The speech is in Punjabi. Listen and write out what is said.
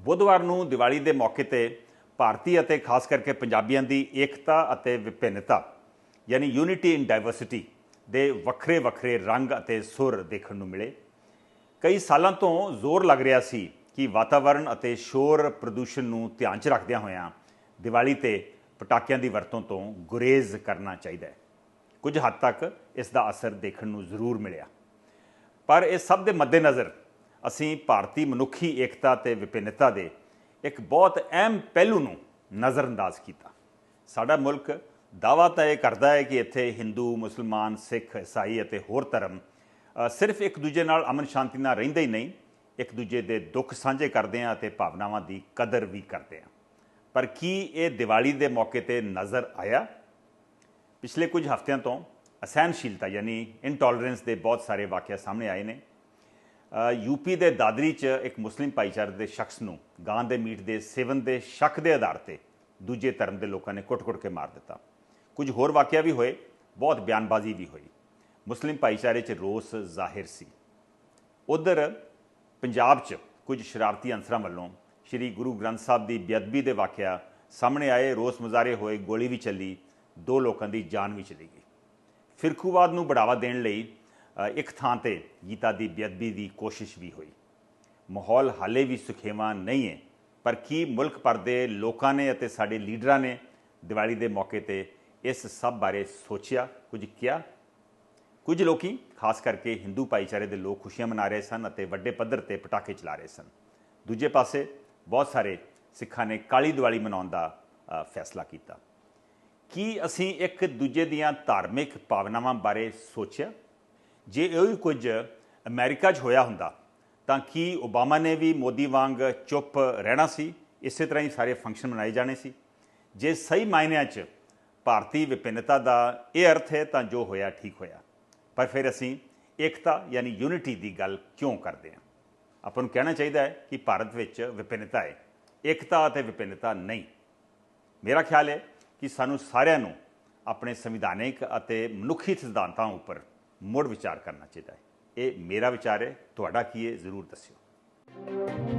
ਬੁੱਧਵਾਰ ਨੂੰ ਦੀਵਾਲੀ ਦੇ ਮੌਕੇ ਤੇ ਭਾਰਤੀ ਅਤੇ ਖਾਸ ਕਰਕੇ ਪੰਜਾਬੀਆਂ ਦੀ ਏਕਤਾ ਅਤੇ ਵਿਭਿੰਨਤਾ, ਯਾਨੀ ਯੂਨਿਟੀ ਇਨ ਡਾਈਵਰਸਿਟੀ ਦੇ ਵੱਖਰੇ ਵੱਖਰੇ ਰੰਗ ਅਤੇ ਸੁਰ ਦੇਖਣ ਨੂੰ ਮਿਲੇ। ਕਈ ਸਾਲਾਂ ਤੋਂ ਜ਼ੋਰ ਲੱਗ ਰਿਹਾ ਸੀ ਕਿ ਵਾਤਾਵਰਣ ਅਤੇ ਸ਼ੋਰ ਪ੍ਰਦੂਸ਼ਣ ਨੂੰ ਧਿਆਨ 'ਚ ਰੱਖਦਿਆਂ ਹੋਇਆਂ ਦੀਵਾਲੀ ਤੇ ਪਟਾਕਿਆਂ ਦੀ ਵਰਤੋਂ ਤੋਂ ਗੁਰੇਜ਼ ਕਰਨਾ ਚਾਹੀਦਾ ਹੈ। ਕੁਝ ਹੱਦ ਤੱਕ ਇਸ ਦਾ ਅਸਰ ਦੇਖਣ ਨੂੰ ਜ਼ਰੂਰ ਮਿਲਿਆ। ਪਰ ਇਹ ਸਭ ਦੇ ਮੱਦੇਨਜ਼ਰ ਅਸੀਂ ਭਾਰਤੀ ਮਨੁੱਖੀ ਏਕਤਾ ਤੇ ਵਿਭਿੰਨਤਾ ਦੇ ਇੱਕ ਬਹੁਤ ਅਹਿਮ ਪਹਿਲੂ ਨੂੰ ਨਜ਼ਰਅੰਦਾਜ਼ ਕੀਤਾ। ਸਾਡਾ ਮੁਲਕ ਦਾਅਵਾ ਤਾਂ ਇਹ ਕਰਦਾ ਹੈ ਕਿ ਇੱਥੇ ਹਿੰਦੂ, ਮੁਸਲਮਾਨ, ਸਿੱਖ, ਈਸਾਈ ਅਤੇ ਹੋਰ ਧਰਮ ਸਿਰਫ ਇੱਕ ਦੂਜੇ ਨਾਲ ਅਮਨ ਸ਼ਾਂਤੀ ਨਾਲ ਰਹਿੰਦੇ ਹੀ ਨਹੀਂ, ਇੱਕ ਦੂਜੇ ਦੇ ਦੁੱਖ ਸਾਂਝੇ ਕਰਦੇ ਆ ਅਤੇ ਭਾਵਨਾਵਾਂ ਦੀ ਕਦਰ ਵੀ ਕਰਦੇ ਆ ਪਰ ਕੀ ਇਹ ਦੀਵਾਲੀ ਦੇ ਮੌਕੇ ਤੇ ਨਜ਼ਰ ਆਇਆ? ਪਿਛਲੇ ਕੁਝ ਹਫ਼ਤਿਆਂ ਤੋਂ ਅਸਹਿਣਸ਼ੀਲਤਾ ਯਾਨੀ ਇਨਟੋਲਰੈਂਸ ਦੇ ਬਹੁਤ ਸਾਰੇ ਵਾਕਿਆ ਸਾਹਮਣੇ ਆਏ ਨੇ। ਯੂਪੀ ਦੇ ਦਾਦਰੀ 'ਚ ਇੱਕ ਮੁਸਲਿਮ ਭਾਈਚਾਰੇ ਦੇ ਸ਼ਖਸ ਨੂੰ ਗਾਂ ਦੇ ਮੀਟ ਦੇ ਸੇਵਨ ਦੇ ਸ਼ੱਕ ਦੇ ਆਧਾਰ ਤੇ ਦੂਜੇ ਧਰਮ ਦੇ ਲੋਕਾਂ ਨੇ ਕੁੱਟ-ਕੁੱਟ ਕੇ ਮਾਰ ਦਿੱਤਾ। ਕੁਝ ਹੋਰ ਵਾਕਿਆ ਵੀ ਹੋਏ, ਬਹੁਤ ਬਿਆਨਬਾਜ਼ੀ ਵੀ ਹੋਈ। ਮੁਸਲਿਮ ਭਾਈਚਾਰੇ 'ਚ ਰੋਸ ਜ਼ਾਹਿਰ ਸੀ। ਉਧਰ ਪੰਜਾਬ 'ਚ ਕੁਝ ਸ਼ਰਾਰਤੀ ਅੰਸਰਾਂ ਵੱਲੋਂ ਸ੍ਰੀ ਗੁਰੂ ਗ੍ਰੰਥ ਸਾਹਿਬ ਦੀ ਬੇਅਦਬੀ ਦੇ ਵਾਕਿਆ ਸਾਹਮਣੇ ਆਏ, ਰੋਸ ਮੁਜ਼ਾਹਰੇ ਹੋਏ, ਗੋਲੀ ਵੀ ਚੱਲੀ, ਦੋ ਲੋਕਾਂ ਦੀ ਜਾਨ ਵੀ ਚਲੀ ਗਈ। ਫਿਰਕੂਵਾਦ ਨੂੰ ਬੜਾਵਾ ਦੇਣ ਲਈ ਇੱਕ ਥਾਂ ਤੇ ਗੀਤਾ ਦੀ ਬੇਅਦਬੀ ਦੀ ਕੋਸ਼ਿਸ਼ ਵੀ ਹੋਈ। ਮਾਹੌਲ ਹਾਲੇ ਵੀ ਸੁਖੇਵਾ ਨਹੀਂ ਹੈ, ਪਰ ਕੀ ਮੁਲਕ ਭਰ ਦੇ ਲੋਕਾਂ ਨੇ ਅਤੇ ਸਾਡੇ ਲੀਡਰਾਂ ਨੇ ਦੀਵਾਲੀ ਦੇ ਮੌਕੇ ਤੇ ਇਸ ਸਭ ਬਾਰੇ ਸੋਚਿਆ, ਕੁਝ ਕਿਹਾ? ਕੁਝ ਲੋਕੀ, ਖਾਸ ਕਰਕੇ ਹਿੰਦੂ ਭਾਈਚਾਰੇ ਦੇ ਲੋਕ ਖੁਸ਼ੀਆਂ ਮਨਾ ਰਹੇ ਸਨ ਅਤੇ ਵੱਡੇ ਪੱਧਰ ਤੇ ਪਟਾਕੇ ਚਲਾ ਰਹੇ ਸਨ। ਦੂਜੇ ਪਾਸੇ, ਬਹੁਤ ਸਾਰੇ ਸਿੱਖਾਂ ਨੇ ਕਾਲੀ ਦੀਵਾਲੀ ਮਨਾਉਣ ਦਾ ਫੈਸਲਾ ਕੀਤਾ। ਕੀ ਅਸੀਂ ਇੱਕ ਦੂਜੇ ਦੀਆਂ ਧਾਰਮਿਕ ਭਾਵਨਾਵਾਂ ਬਾਰੇ ਸੋਚਿਆ? ਜੇ ਇਹੋ ਹੀ ਕੁਝ ਅਮਰੀਕਾ 'ਚ ਹੋਇਆ ਹੁੰਦਾ, ਤਾਂ ਕੀ ਓਬਾਮਾ ਨੇ ਵੀ ਮੋਦੀ ਵਾਂਗ ਚੁੱਪ ਰਹਿਣਾ ਸੀ? ਇਸੇ ਤਰ੍ਹਾਂ ਹੀ ਸਾਰੇ ਫੰਕਸ਼ਨ ਮਨਾਏ ਜਾਣੇ ਸੀ। ਜੇ ਸਹੀ ਮਾਇਨਿਆਂ 'ਚ ਭਾਰਤੀ ਵਿਭਿੰਨਤਾ ਦਾ ਇਹ ਅਰਥ ਹੈ, ਤਾਂ ਜੋ ਹੋਇਆ ਠੀਕ ਹੋਇਆ। ਪਰ ਫਿਰ ਅਸੀਂ ਏਕਤਾ ਯਾਨੀ ਯੂਨਿਟੀ ਦੀ ਗੱਲ ਕਿਉਂ ਕਰਦੇ ਹਾਂ? ਆਪਾਂ ਨੂੰ ਕਹਿਣਾ ਚਾਹੀਦਾ ਹੈ ਕਿ ਭਾਰਤ ਵਿੱਚ ਵਿਭਿੰਨਤਾ ਹੈ। ਏਕਤਾ ਅਤੇ ਵਿਭਿੰਨਤਾ ਨਹੀਂ। ਮੇਰਾ ਖਿਆਲ ਹੈ ਕਿ ਸਾਨੂੰ ਸਾਰਿਆਂ ਨੂੰ ਆਪਣੇ ਸੰਵਿਧਾਨਿਕ ਅਤੇ ਮਨੁੱਖੀ ਸਿਧਾਂਤਾਂ ਉੱਪਰ ਮੁੜ ਵਿਚਾਰ ਕਰਨਾ ਚਾਹੀਦਾ ਹੈ। ਇਹ ਮੇਰਾ ਵਿਚਾਰ ਹੈ। ਤੁਹਾਡਾ ਕੀ ਹੈ? ਜ਼ਰੂਰ ਦੱਸਿਓ।